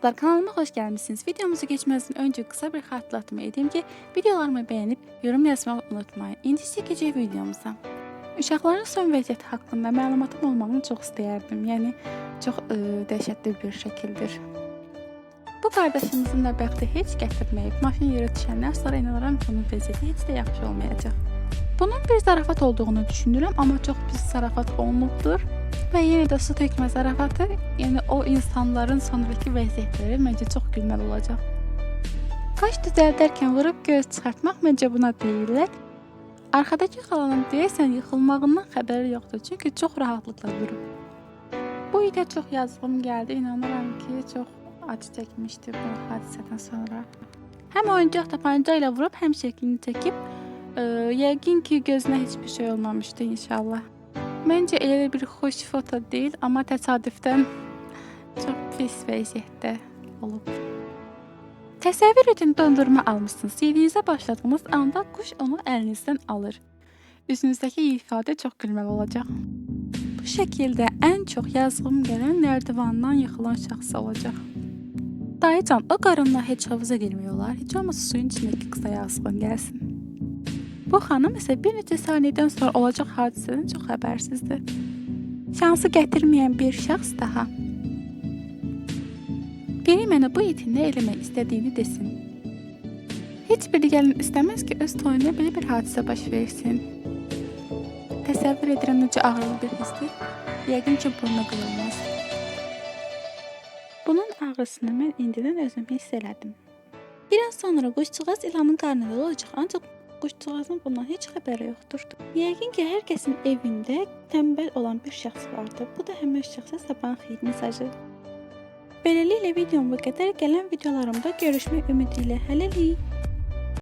dostlar kanalıma hoş gelmişsiniz. Videomuzu geçmezden önce kısa bir hatırlatma edeyim ki videolarımı beğenip yorum yazmayı unutmayın. İndi çekeceği videomuza. Uşaqların son vəziyyəti haqqında məlumatım olmağını çox istəyərdim. Yəni çox ə, dəhşətli bir şəkildir. Bu qardaşımızın da bəxti heç gətirməyib. Maşın yerə düşəndən sonra inanıram ki, onun vəziyyəti heç də yaxşı olmayacaq. Bunun bir zarafat olduğunu düşünürəm, amma çox pis zarafat olunubdur. Və yenə də su tökmə zarafatı, yəni o insanların sonraki vəziyyətləri məncə çox gülməli olacaq. Qaş düzəldərkən vurub göz çıxartmaq məncə buna deyirlər. Arxadakı xalanın deyəsən yıxılmağından xəbəri yoxdur, çünki çox rahatlıqla vurub. Bu ilə çox yazığım gəldi, inanıram ki, çox acı çəkmişdi bu hadisədən sonra. Həm oyuncaq tapanca ilə vurub, həm şəklini çəkib, ə, yəqin ki, gözünə heç bir şey olmamışdı inşallah. Məncə elə bir xoş foto deyil, amma təsadüfdən çox pis vəziyyətdə olub. Təsəvvür edin dondurma almışsınız. Yediyinizə başladığınız anda quş onu əlinizdən alır. Üzünüzdəki ifadə çox gülməli olacaq. Bu şəkildə ən çox yazığım gələn nərdivandan yıxılan şəxs olacaq. Dayıcan, o qarınla heç havuza girmək olar. Heç olmasa suyun içindəki qıza yazığın gəlsin. Bu xanım isə bir neçə saniyədən sonra olacaq hadisədən çox xəbərsizdir. Şansı gətirməyən bir şəxs daha. Biri mənə bu itin nə eləmək istədiyini desin. Heç biri gəlin istəməz ki, öz toyunda belə bir hadisə baş versin. Təsəvvür edirəm necə ağrılı bir hissdir. Yəqin ki, burnu qırılmaz. Bunun ağrısını mən indidən özüm hiss elədim. Bir an sonra quşçuğaz ilanın qarnında olacaq, ancaq quşçuğazın bundan heç xəbəri yoxdur. Yəqin ki, hər kəsin evində tənbəl olan bir şəxs vardır. Bu da həmin şəxsə sabahın xeyir mesajı. Beləliklə videom bu qədər. Gələn videolarımda görüşmək ümidi ilə hələlik.